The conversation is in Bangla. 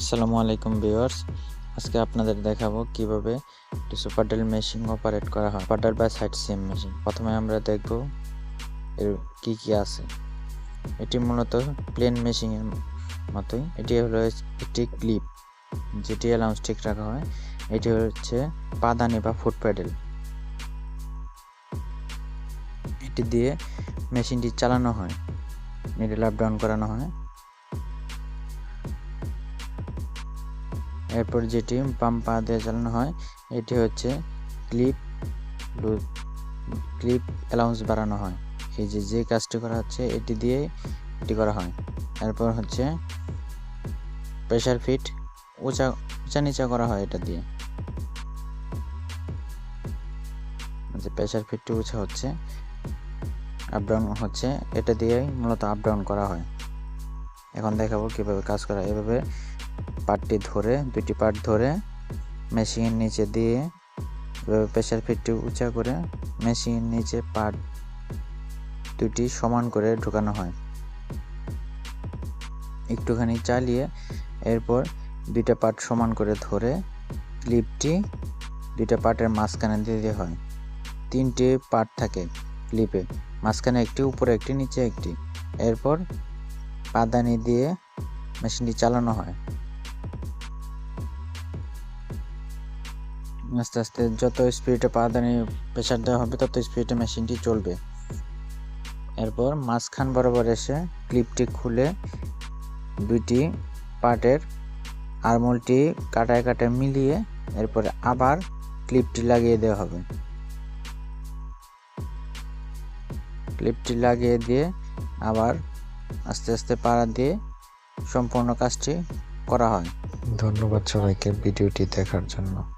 আসসালামু আলাইকুম ভিউয়ার্স। আজকে আপনাদের দেখাবো কীভাবে একটি সুপারডেল মেশিন অপারেট করা হয়। সুপারডেল বা সাইড সিম মেশিন। প্রথমে আমরা দেখব এর কি কি আছে। এটি মূলত প্লেন মেশিনের মতোই। এটি হলো একটি ক্লিপ যেটি অ্যালাউন্স ঠিক রাখা হয়। এটি হচ্ছে পাদানি বা ফুট প্যাডেল। এটি দিয়ে মেশিনটি চালানো হয়। মিডল আপ ডাউন করানো হয়। এরপর যেটি বাম পা দিয়ে চালানো হয়, এটি হচ্ছে ক্লিপ ক্লিপ অ্যালাউন্স বাড়ানো হয়। এই যে যে কাজটি করা হচ্ছে, এটি দিয়ে এটি করা হয়। এরপর হচ্ছে প্রেশার ফিট উঁচা উঁচা নিচা করা হয় এটা দিয়ে। যে প্রেশার ফিটটি উঁচা হচ্ছে, আপ ডাউন হচ্ছে, এটা দিয়েই মূলত আপ ডাউন করা হয়। এখন দেখাবো কীভাবে কাজ করা এভাবে পার্টটি ধরে, দুটি পার্ট ধরে, মেশিনের নিচে দিয়ে প্রেশার ফিটটি উঁচা করে মেশিনের নিচে পার্ট দুটি সমান করে ঢোকানো হয়। একটুখানি চালিয়ে এরপর দুইটা পার্ট সমান করে ধরে ক্লিপটি দুইটা পার্টের মাঝখানে দিতে হয়। তিনটি পার্ট থাকে ক্লিপে, মাঝখানে একটি, উপরে একটি, নিচে একটি। এরপর পাদানি দিয়ে মেশিনটি চালানো হয়। আস্তে আস্তে যত স্পিডে পাদানি প্রেশার দেওয়া হবে, তত স্পিডে মেশিনটি চলবে। এরপর মাঝখান বরাবর এসে ক্লিপটি খুলে দুইটি পার্টের আরমোলটি কাটায় কাটায় মিলিয়ে এরপরে আবার ক্লিপটি লাগিয়ে দেওয়া হবে। ক্লিপটি লাগিয়ে দিয়ে আবার আস্তে আস্তে পাড়া দিয়ে সম্পূর্ণ কাজটি করা হয়। ধন্যবাদ সবাইকে ভিডিওটি দেখার জন্য।